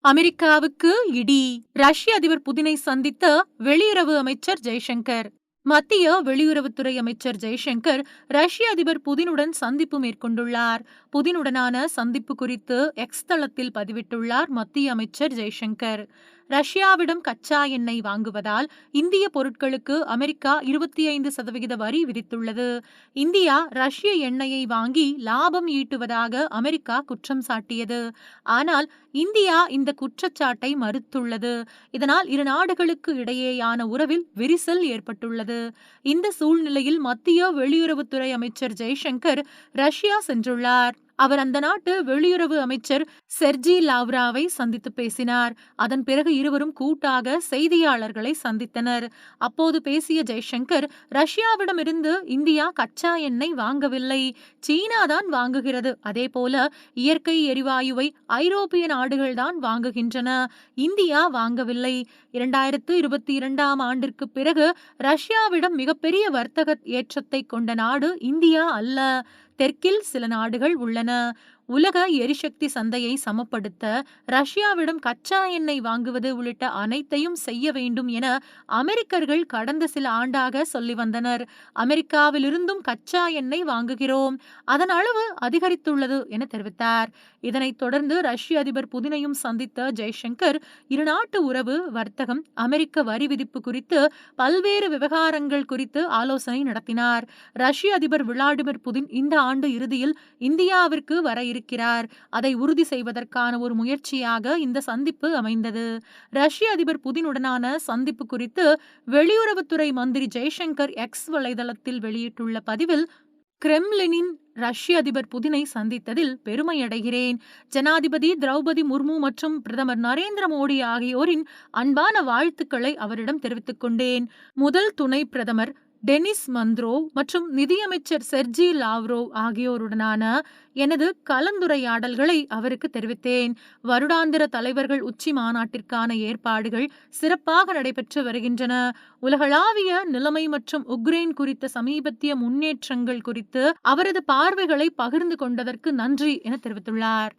அமெரிக்காவுக்கு இடி. ரஷ்ய அதிபர் புதினை சந்தித்த வெளியுறவு அமைச்சர் ஜெய்சங்கர். மத்திய வெளியுறவுத்துறை அமைச்சர் ஜெய்சங்கர் ரஷ்ய அதிபர் புதினுடன் சந்திப்பு மேற்கொண்டுள்ளார். புதினுடனான சந்திப்பு குறித்து எக்ஸ் தளத்தில் பதிவிட்டுள்ளார் மத்திய அமைச்சர் ஜெய்சங்கர். ரஷ்யாவிடம் கச்சா எண்ணெய் வாங்குவதால் இந்திய பொருட்களுக்கு அமெரிக்கா இருபத்தி ஐந்து சதவிகித வரி விதித்துள்ளது. இந்தியா ரஷ்ய எண்ணெயை வாங்கி லாபம் ஈட்டுவதாக அமெரிக்கா குற்றம் சாட்டியது. ஆனால் இந்தியா இந்த குற்றச்சாட்டை மறுத்துள்ளது. இதனால் இரு நாடுகளுக்கு இடையேயான உறவில் விரிசல் ஏற்பட்டுள்ளது. இந்த சூழ்நிலையில் மத்திய வெளியுறவுத்துறை அமைச்சர் ஜெய்சங்கர் ரஷ்யா சென்றுள்ளார். அவர் அந்த நாட்டு வெளியுறவு அமைச்சர் செர்ஜி லாவ்ராவை சந்தித்து பேசினார். அதன் பிறகு இருவரும் கூட்டாக செய்தியாளர்களை சந்தித்தனர். அப்போது பேசிய ஜெய்சங்கர் ரஷ்யாவிடமிருந்து இந்தியா கச்சா எண்ணெய் வாங்கவில்லை. சீனா தான் வாங்குகிறது. அதே போல இயற்கை எரிவாயுவை ஐரோப்பிய நாடுகள்தான் வாங்குகின்றன. இந்தியா வாங்கவில்லை. இரண்டாயிரத்து இருபத்தி இரண்டாம் ஆண்டிற்கு பிறகு ரஷ்யாவிடம் மிகப்பெரிய வர்த்தக ஏற்றத்தை கொண்ட நாடு இந்தியா அல்ல. தெற்கில் சில நாடுகள் உள்ளன. உலக எரிசக்தி சந்தையை சமப்படுத்த ரஷ்யாவிடம் கச்சா எண்ணெய் வாங்குவது உள்ளிட்ட அனைத்தையும் செய்ய வேண்டும் என அமெரிக்கர்கள் கடந்த சில ஆண்டாக சொல்லி வந்தனர். அமெரிக்காவிலிருந்தும் கச்சா எண்ணெய் வாங்குகிறோம். அதன் அளவு அதிகரித்துள்ளது என தெரிவித்தார். இதனைத் தொடர்ந்து ரஷ்ய அதிபர் புதினையும் சந்தித்த ஜெய்சங்கர் இருநாட்டு உறவு வர்த்தகம் அமெரிக்க வரி விதிப்பு குறித்து பல்வேறு விவகாரங்கள் குறித்து ஆலோசனை நடத்தினார். ரஷ்ய அதிபர் விளாடிமிர் புதின் இந்த ஆண்டு இறுதியில் இந்தியாவிற்கு வர இருக்கிறார் அதை உறுதி செய்வதற்கான ஒரு முயற்சியாக இந்த சந்திப்பு அமைந்தது. ரஷ்ய அதிபர் புதினுடனான சந்திப்பு குறித்து வெளியுறவுத்துறை மந்திரி ஜெய்சங்கர் எக்ஸ் வலைதளத்தில் வெளியிட்டுள்ள பதிவில் கிரெம்லினின் ரஷ்ய அதிபர் புதினை சந்தித்ததில் பெருமையடைகிறேன். ஜனாதிபதி திரௌபதி முர்மு மற்றும் பிரதமர் நரேந்திர மோடி ஆகியோரின் அன்பான வாழ்த்துக்களை அவரிடம் தெரிவித்துக் கொண்டேன். முதல் துணை பிரதமர் டெனிஸ் மந்த்ரோவ் மற்றும் நிதியமைச்சர் செர்ஜி லாவ்ரோவ் ஆகியோருடனான எனது கலந்துரையாடல்களை அவருக்கு தெரிவித்தேன். வருடாந்திர தலைவர்கள் உச்சி மாநாட்டிற்கான ஏற்பாடுகள் சிறப்பாக நடைபெற்று வருகின்றன. உலகளாவிய நிலைமை மற்றும் உக்ரைன் குறித்த சமீபத்திய முன்னேற்றங்கள் குறித்து அவரது பார்வைகளை பகிர்ந்து கொண்டதற்கு நன்றி என தெரிவித்துள்ளார்.